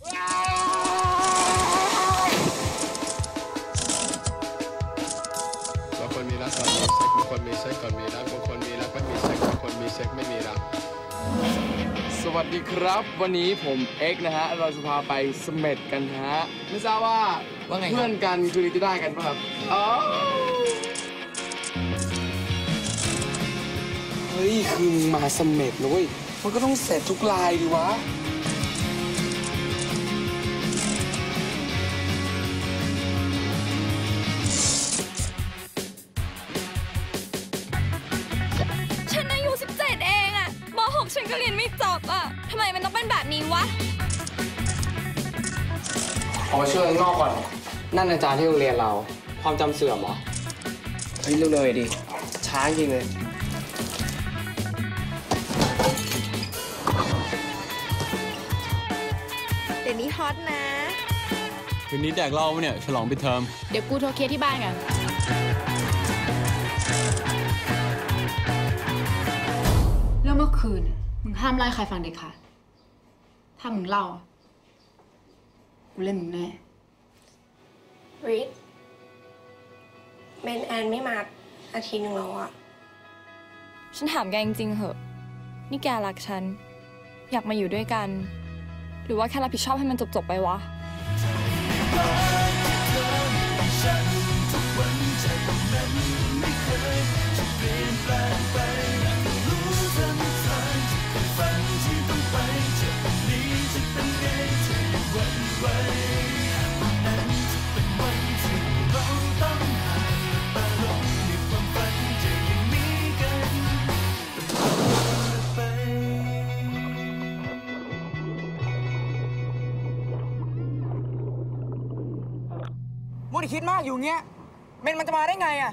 บางคนมีรักก่อนมีเซ็กบางคนมีเซ็กก่อนมีรักบางคนมีรักไม่มีเซ็กบางคนมีเซ็กไม่มีรัก สวัสดีครับ วันนี้ผมเอ็กซ์นะฮะ เราจะพาไปเสเม็ดกันฮะ ไม่ทราบว่าว่าไงครับ เพื่อนกันคือจะได้กันป่ะครับอ๋อเฮ้ย คือมึงมาเสเม็ดนะเว้ยมันก็ต้องเสร็จทุกลายดีวะ ฉันก็เรียนไม่จบอะทำไมมันต้องเป็นแบบนี้วะ ขอมาช่วยข้างนอกก่อน นั่นอาจารย์ที่โรงเรียนเรา ความจำเสื่อมเหรอ เฮ้ยเร็วๆดิ ช้าจริงเลย เดี๋ยวนี้ฮอตนะ คืนนี้แดกเหล้าปะเนี่ย ฉลองปิดเทอม เดี๋ยวกูโทรเคลียร์ที่บ้านกัน คืนน่ะมึงห้ามไล่ใครฟังเด็ดขาดถ้ามึงเล่าอะกูเล่นมึงแน่ริทเบนแอนไม่มาอาทิตย์หนึ่งแล้วอะฉันถามแกจริงๆเหอะ นี่แกรักฉัน อยากมาอยู่ด้วยกัน หรือว่าแค่รับผิดชอบให้มันจบๆไปวะ มุดคิดมากอยู่เงี้ย เมนมันจะมาได้ไงอะ